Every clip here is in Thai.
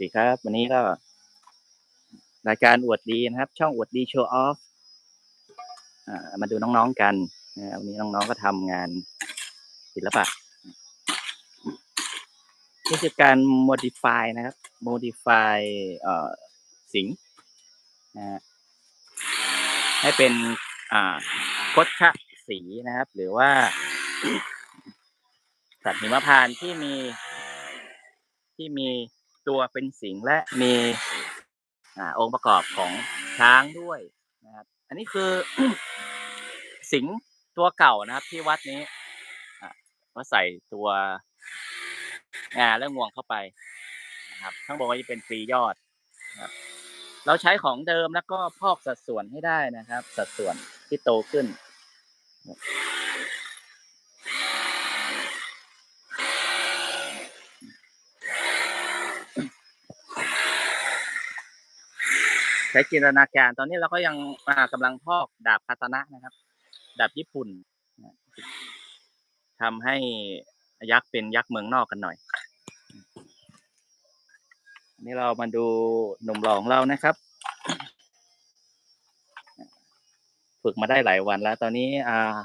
ดีครับ วันนี้ก็ รายการอวดดีนะครับ ช่องอวดดีโชว์ออฟมาดูน้องๆกันวันนี้น้องๆก็ทำงานศิลปะนี่คือการ modify นะครับ modify สิงนะฮะให้เป็นคดชะสีนะครับ หรือว่า สัตว์หิมพานที่มีที่มี ตัวเป็นสิงและมีองค์ประกอบของช้างด้วยนะครับ อันนี้คือสิงตัวเก่านะครับ ที่วัดนี้อ่าก็ใส่ตัวงาและงวงเข้าไปนะครับข้างบนก็จะเป็นปียอดนะครับเราใช้ของเดิมแล้วก็พอกสัดส่วนให้ได้นะครับ สัดส่วนที่โตขึ้น ใช้จินตนาการตอนนี้เราก็ยังอ่ากำลังพอกดาบคาตานะนะครับ ดาบญี่ปุ่นนะทำให้ยักษ์เป็นยักษ์เมืองนอกกันหน่อยนนี้เรามาดูหนุ่มหล่อของเรานะครับ ฝึกมาได้หลายวันแล้ว ตอนนี้อ่า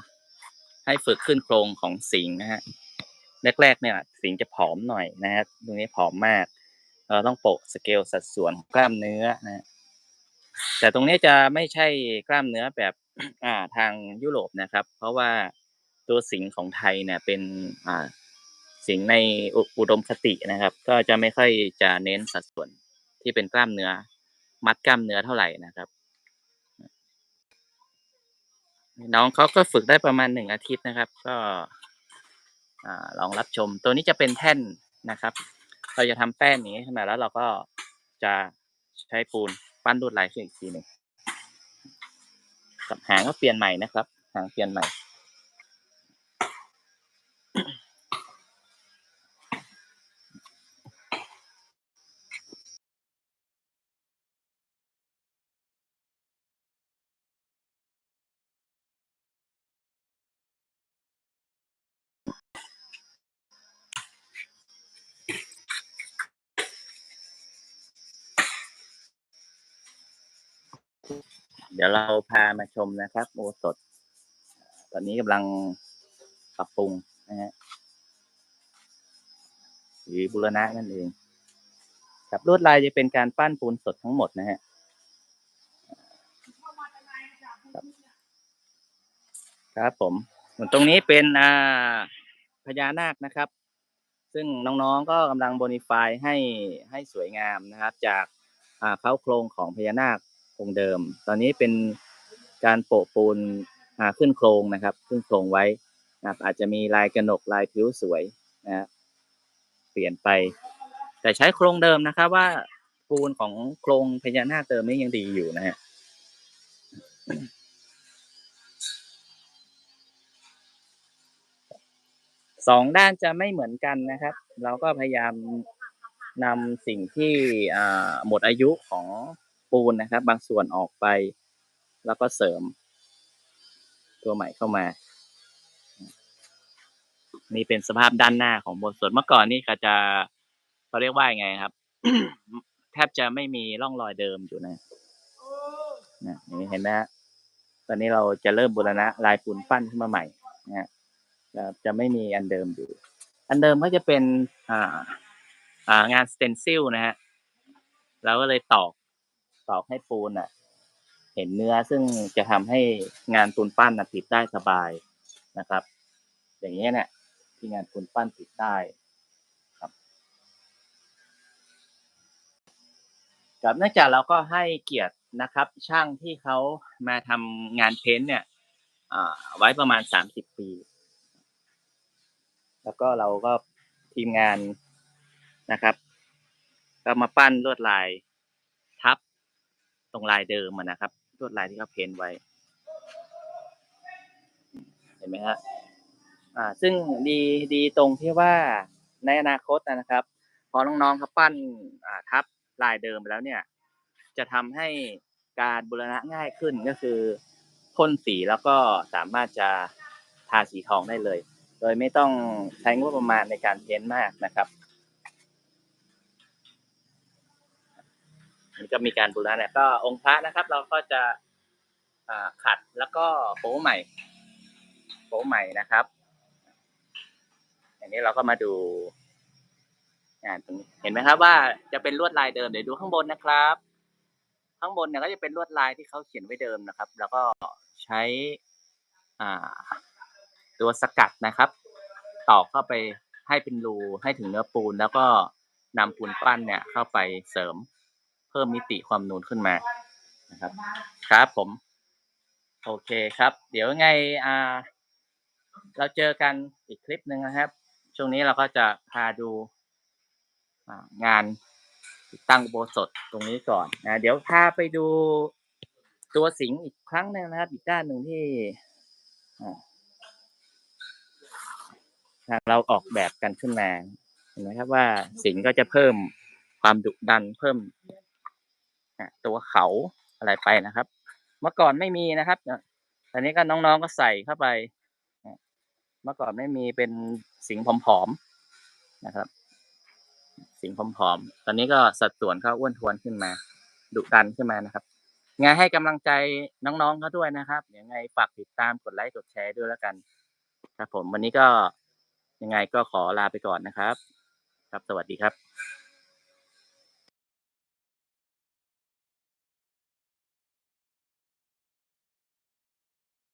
ให้ฝึกขึ้นโครงของสิงห์นะฮะแรกๆเนี่ย สิงห์จะผอมหน่อยนะฮะตรงนี้ผอมมากเราต้องโปะสเกลสัดส่วนกล้ามเนื้อนะฮะ แต่ตรงนี้จะไม่ใช่กล้ามเนื้อแบบอ่าทางยุโรปนะครับ เพราะว่าตัวสิงของไทยเนี่ยเป็นอ่าสิงในอุดมคตินะครับ ก็จะไม่ค่อยจะเน้นสัดส่วนที่เป็นกล้ามเนื้อ มัดกล้ามเนื้อเท่าไหร่นะครับ น้องเขาก็ฝึกได้ประมาณหนึ่งอาทิตย์นะครับ ก็ลองรับชม ตัวนี้จะเป็นแท่นนะครับ เราจะทำแป้นนี้ขึ้นมาแล้วเราก็จะใช้ปูน ปั้นลวดลายขึ้นอีกทีหนึ่งกับหางก็เปลี่ยนใหม่นะครับ หางเปลี่ยนใหม่ เดี๋ยวเราพามาชมนะครับโอสถ ตอนนี้กำลังปรับปรุงนะฮะหรือบุรณะนั่นเองครับลวดลายจะเป็นการปั้นปูนสดทั้งหมดนะฮะครับครับผมส่วนตรงนี้เป็นอ่าพญานาคนะครับ ซึ่งน้องๆก็กำลังบนิฟายให้ให้สวยงามนะครับ จากอ่าเข้าโครงของพญานาค องค์เดิม ตอนนี้เป็นการโปะปูนอ่าขึ้นโครงนะครับขึ้นโครงไว้นะครับอาจจะมีลายกระหนกลายผิวสวยนะเปลี่ยนไป แต่ใช้โครงเดิมนะครับว่าปูนของโครงพญานาคเดิมนี้ยังดีอยู่นะฮะสองด้านจะไม่เหมือนกันนะครับ เราก็พยายามนำสิ่งที่หมดอายุของ ปูนนะครับ บางส่วนออกไป แล้วก็เสริม ตัวใหม่เข้ามา นี่เป็นสภาพด้านหน้าของบนส่วนเมื่อก่อนนี่ก็จะเขาเรียกว่ายังไงครับ แทบจะไม่มีร่องรอยเดิมอยู่นะนะนี่เห็นไหมฮะตอนนี้เราจะเริ่มบูรณะลายปูนปั้นขึ้นมาใหม่นะจะจะไม่มีอันเดิมอยู่ อันเดิมก็จะเป็นอ่าอ่างานสเตนซิลนะฮะเราก็เลยตอก ตอกให้ปูนอะ เห็นเนื้อซึ่งจะทำให้งานปูนปั้นนะติดได้สบายนะครับ อย่างเงี้เนี่ยที่งานปูนปั้นติดได้ครับครับเนื่องจากเราก็ให้เกียรตินะครับ ช่างที่เขามาทำงานเพ้นท์เนี่ยไว้ประมาณสามสิบปี แล้วก็เราก็ทีมงานนะครับ ก็มาปั้นลวดลายทับ ตรงลายเดิมนะครับลวดลายที่เขาเพ้นไว้ เห็นไหมฮะอ่าซึ่งดีดีตรงที่ว่าในอนาคตนะครับ พอน้องๆเขาปั้นอ่าทับลายเดิมไปแล้วเนี่ย จะทำให้การบูรณะง่ายขึ้นก็คือพ่นสีแล้วก็สามารถจะทาสีทองได้เลย โดยไม่ต้องใช้งบประมาณในการเพ้นมากนะครับ มันก็มีการบูรณะก็องค์พระนะครับ เราก็จะขัดแล้วก็โป๊ใหม่ โป๊ใหม่นะครับอันนี้เราก็มาดูงานตรงนี้เห็นไหมครับว่าจะเป็นลวดลายเดิมเดี๋ยวดูข้างบนนะครับ ข้างบนเนี่ยก็จะเป็นลวดลายที่เขาเขียนไว้เดิมนะครับ แล้วก็ใช้อ่าตัวสกัดนะครับตอกเข้าไปให้เป็นรูให้ถึงเนื้อปูน แล้วก็นำปูนปั้นเนี่ยเข้าไปเสริม พิ่มมิติความนูนขึ้นมานะครับ ครับผม โอเคครับ เดี๋ยวไงอ่า เราเจอกันอีกคลิปหนึ่งนะครับ ช่วงนี้เราก็จะพาดูงานติดตั้งอุโบสถตรงนี้ก่อนนะเดี๋ยวพาไปดูตัวสิงห์อีกครั้งหนึงนะครับ อีกด้านหนึ่งที่เราออกแบบกันขึ้นมาเห็นไหมครับว่าสิงห์ก็จะเพิ่มความดุดันเพิ่ม ตัวเขาอะไรไปนะครับ เมื่อก่อนไม่มีนะครับตอนนี้ก็น้องๆก็ใส่เข้าไป เมื่อก่อนไม่มีเป็นสิงห์ผอมๆนะครับ สิงห์ผอมๆตอนนี้ก็สัดส่วนเขาอ้วนทวนขึ้นมา ดุดันขึ้นมานะครับไงให้กำลังใจน้องๆเขาด้วยนะครับยังไงฝากติดตามกดไลค์กดแชร์ด้วยแล้วกันครับผมวันนี้ก็ยังไงก็ขอลาไปก่อนนะครับ ครับสวัสดีครับ